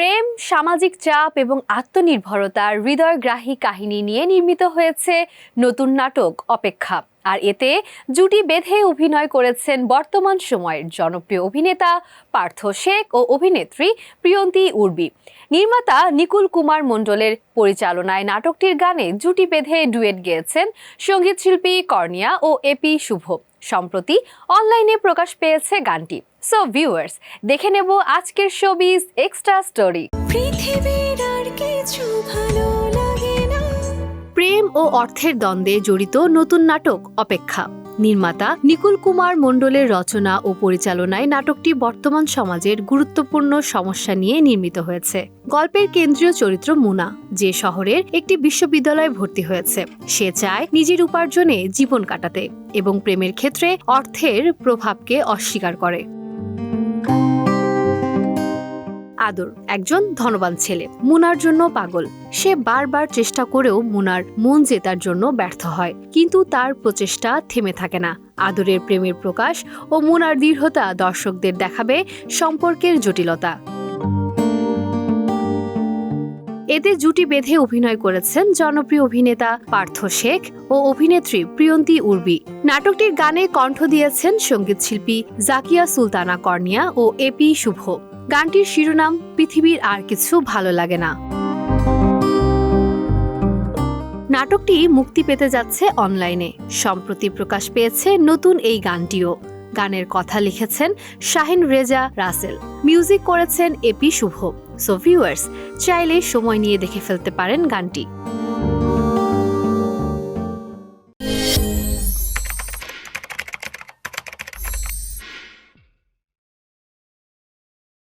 প্রেম, সামাজিক চাপ এবং আত্মনির্ভরতার হৃদয়গ্রাহী কাহিনী নিয়ে নির্মিত হয়েছে নতুন নাটক অপেক্ষা। আর এতে জুটি বেঁধে অভিনয় করেছেন বর্তমান সময়ের জনপ্রিয় অভিনেতা পার্থ শেখ ও অভিনেত্রী প্রিয়ন্তী উর্বি। নির্মাতা নিকুল কুমার মণ্ডলের পরিচালনায় নাটকটির গানে জুটি বেঁধে ডুয়েট গেয়েছেন সঙ্গীতশিল্পী কর্নিয়া ও এপি শুভ। সম্প্রতি অনলাইনে প্রকাশ পেয়েছে গানটি। সো ভিউয়ার্স দেখে নেব আজকের শোবিজ এক্সট্রা স্টোরি পৃথিবীর আর কিছু ভালো লাগে না। প্রেম ও অর্থের দ্বন্দ্বে জড়িত নতুন নাটক অপেক্ষা। নির্মাতা নিকুল কুমার মণ্ডলের রচনা ও পরিচালনায় নাটকটি বর্তমান সমাজের গুরুত্বপূর্ণ সমস্যা নিয়ে নির্মিত হয়েছে। গল্পের কেন্দ্রীয় চরিত্র মুনা, যে শহরের একটি বিশ্ববিদ্যালয়ে ভর্তি হয়েছে। সে চায় নিজের উপার্জনে জীবন কাটাতে এবং প্রেমের ক্ষেত্রে অর্থের প্রভাবকে অস্বীকার করে। আদর। একজন ধনবান ছেলে। মুনার জন্য পাগল। সে বারবার চেষ্টা করেও মুনার মন জেতার জন্য ব্যর্থ হয়। কিন্তু তার প্রচেষ্টা থেমে থাকে না। আদরের প্রেমের প্রকাশ ও মুনার দৃঢ়তা দর্শকদের দেখাবে সম্পর্কের জটিলতা। এতে জুটি বেঁধে অভিনয় করেছেন জনপ্রিয় অভিনেতা পার্থ শেখ ও অভিনেত্রী প্রিয়ন্তী উর্বি। নাটকটির গানে কণ্ঠ দিয়েছেন সঙ্গীতশিল্পী জাকিয়া সুলতানা কর্নিয়া ও এপি শুভ। গানটির শিরোনাম, পৃথিবীর আর কিছু ভালো লাগে না। নাটকটি মুক্তি পেতে যাচ্ছে অনলাইনে। সম্প্রতি প্রকাশ পেয়েছে নতুন এই গানটিও। গানের কথা লিখেছেন শাহিন রেজা রাসেল। মিউজিক করেছেন এপি শুভ। সো ভিউয়ার্স চাইলে সময় নিয়ে দেখে ফেলতে পারেন গানটি।